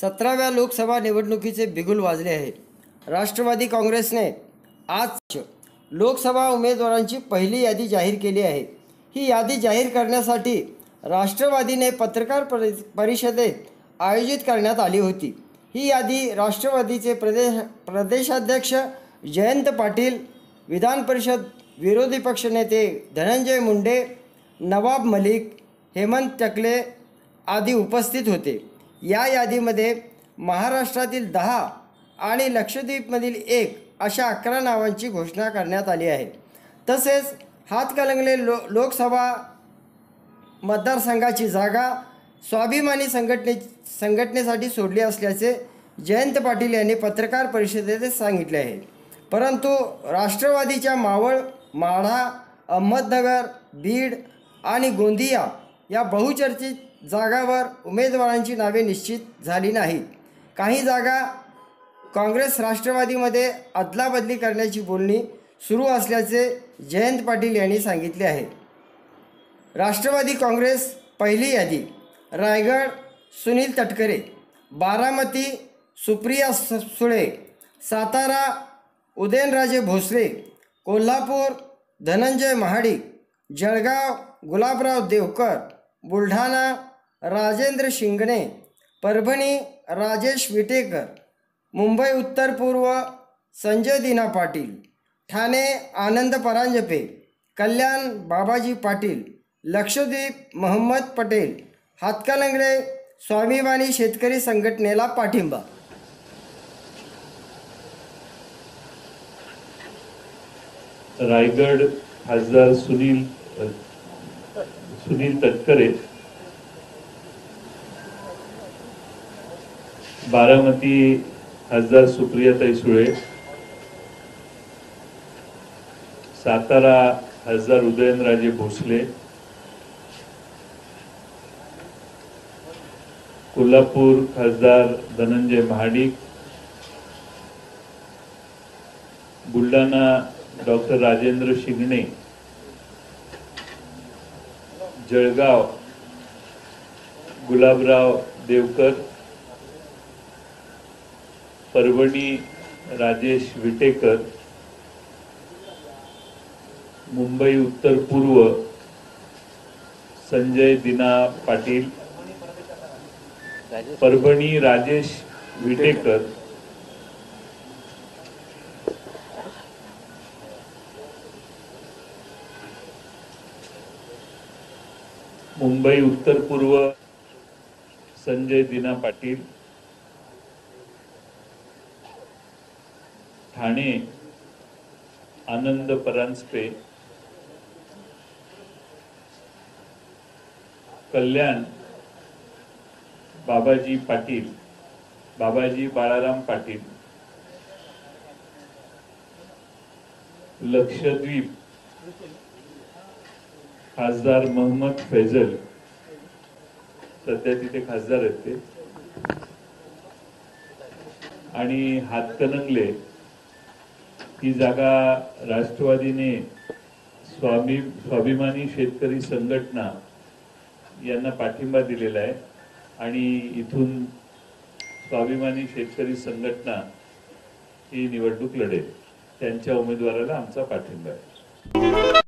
सतराव्या लोकसभा निवडणुकीचे बिगुल वाजले आहे. राष्ट्रवादी काँग्रेसने आज लोकसभा उमेदवारांची पहिली यादी जाहीर केली आहे. ही यादी जाहीर करण्यासाठी राष्ट्रवादीने पत्रकार परि परिषदेत आयोजित करण्यात आली होती. ही यादी राष्ट्रवादीचे प्रदेश प्रदेशाध्यक्ष जयंत पाटील विधान परिषद विरोधी पक्षनेते धनंजय मुंडे नवाब मलिक हेमंत टकले आदी उपस्थित होते. या यादीमध्ये महाराष्ट्रातील दहा आणि लक्षद्वीपमधील एक अशा अकरा नावांची घोषणा करण्यात आली आहे. तसेच हातकलंगले लो लोकसभा मतदारसंघाची जागा स्वाभिमानी संघटने संघटनेसाठी सोडली असल्याचे जयंत पाटील यांनी पत्रकार परिषदेत सांगितले आहे. परंतु राष्ट्रवादीच्या मावळ माढा अहमदनगर बीड आणि गोंदिया या बहुचर्चित जागावर उमेदवारांची नावे निश्चित झाली नाहीत. काही जागा काँग्रेस राष्ट्रवादीमध्ये अदलाबदली करण्याची बोलणी सुरू असल्याचे जयंत पाटील यांनी सांगितले आहे. राष्ट्रवादी काँग्रेस पहिली यादी रायगड सुनील तटकरे बारामती सुप्रिया सुळे सातारा उदयनराजे भोसले कोल्हापूर धनंजय महाडिक जळगाव गुलाबराव देवकर बुलढाणा राजेंद्र शिंगणे परभणी राजेश विटेकर मुंबई उत्तर पूर्व संजय दिना पाटील ठाणे आनंद परांजपे कल्याण बाबाजी पाटील लक्षद्वीप मोहम्मद पटेल हातकालंगडे स्वाभिमानी शेतकरी संघटनेला पाठिंबा. रायगड खासदार सुनील सुनील तटकरे बारामती खासदार सुप्रियाताई सुळे सातारा खासदार उदयनराजे भोसले कोल्हापूर खासदार धनंजय महाडिक बुलढाणा डॉक्टर राजेंद्र शिंगणे जळगाव गुलाबराव देवकर परभणी राजेश विटेकर मुंबई उत्तर पूर्व संजय दिना पाटील परभणी राजेश विटेकर मुंबई उत्तर पूर्व संजय दिना पाटील ठाणे आनंद परांजपे कल्याण बाबाजी पाटील बाबाजी बाळाराम पाटील लक्षद्वीप खासदार मोहम्मद फैजल. सध्या तिथे खासदार आहेत ते. आणि हातकणंगले ही जागा राष्ट्रवादीने स्वामी स्वाभिमानी शेतकरी संघटना यांना पाठिंबा दिलेला आहे. आणि इथून स्वाभिमानी शेतकरी संघटना ही निवडणूक लढेल. त्यांच्या उमेदवाराला आमचा पाठिंबा आहे.